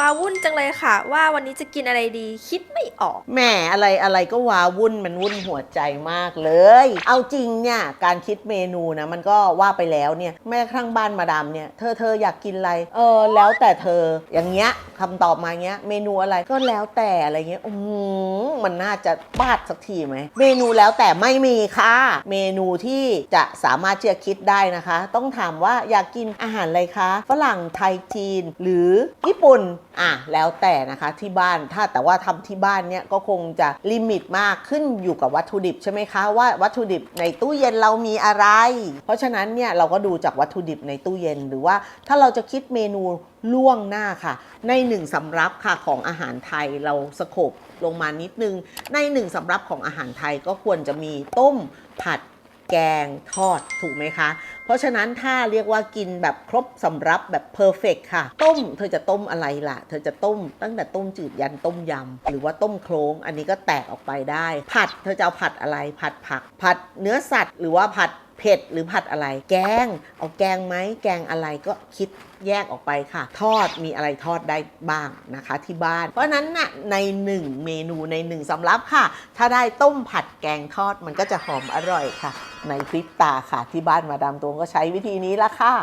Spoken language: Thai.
ว้าวุ่นจังเลยค่ะ ว่าวันนี้จะกินอะไรดีคิดไม่ออก แหมอะไรอะไรก็ว้าวุ่นมันวุ่นหัวใจมากเลย เอาจริงเนี่ยการคิดเมนูนะมันก็ว่าไปแล้วเนี่ยแม้กระทั่งบ้านมาดามเนี่ยเธอเธออยากกินอะไรเออแล้วแต่เธออย่างเงี้ยคำตอบมาเงี้ยเมนูอะไรก็แล้วแต่อะไรเงี้ยอืมมันน่าจะบาดสักทีไหมเมนูแล้วแต่ไม่มีค่ะ เมนูที่จะสามารถที่จะคิดได้นะคะ ต้องถามว่าอยากกินอาหารอะไรคะ ฝรั่งไทยจีน หรือญี่ปุ่น อะแล้วแต่นะคะที่บ้านถ้าแต่ว่าทำที่บ้านเนี่ยก็คงจะลิมิตมากขึ้นอยู่กับวัตถุดิบใช่ไหมคะว่าวัตถุดิบในตู้เย็นเรามีอะไร เพราะฉะนั้นเนี่ยเราก็ดูจากวัตถุดิบในตู้เย็นหรือว่าถ้าเราจะคิดเมนูล่วงหน้าค่ะ ในหนึ่งสำรับค่ะของอาหารไทยเราสโคบลงมานิดนึง ในหนึ่งสำรับของอาหารไทยก็ควรจะมีต้มผัดแกงทอดถูกไหมคะ ราะฉะนั้นถ้าเรียกว่ากินแบบครบสำรับแบบเพอร์เฟกค่ะ ต้มเธอจะต้มอะไรล่ะ เธอจะต้มตั้งแต่ต้มจืดยันต้มยำ หรือว่าต้มโครงอันนี้ก็แตกออกไปได้ ผัดเธอจะเอาผัดอะไรผัดผัก ผัดเนื้อสัตว์ หรือว่าผัด เผ็ดหรือผัดอะไร แกง เอาแกงไหมแกงอะไรก็คิดแยกออกไปค่ะ ทอดมีอะไรทอดได้บ้างนะคะ ที่บ้าน เพราะนั้นน่ะในหนึ่งเมนูในหนึ่งสำรับค่ะ ถ้าได้ต้มผัดแกงทอดมันก็จะหอมอร่อยค่ะ ในพริบตาค่ะที่บ้านมาดามตวงก็ใช้วิธีนี้ละค่ะ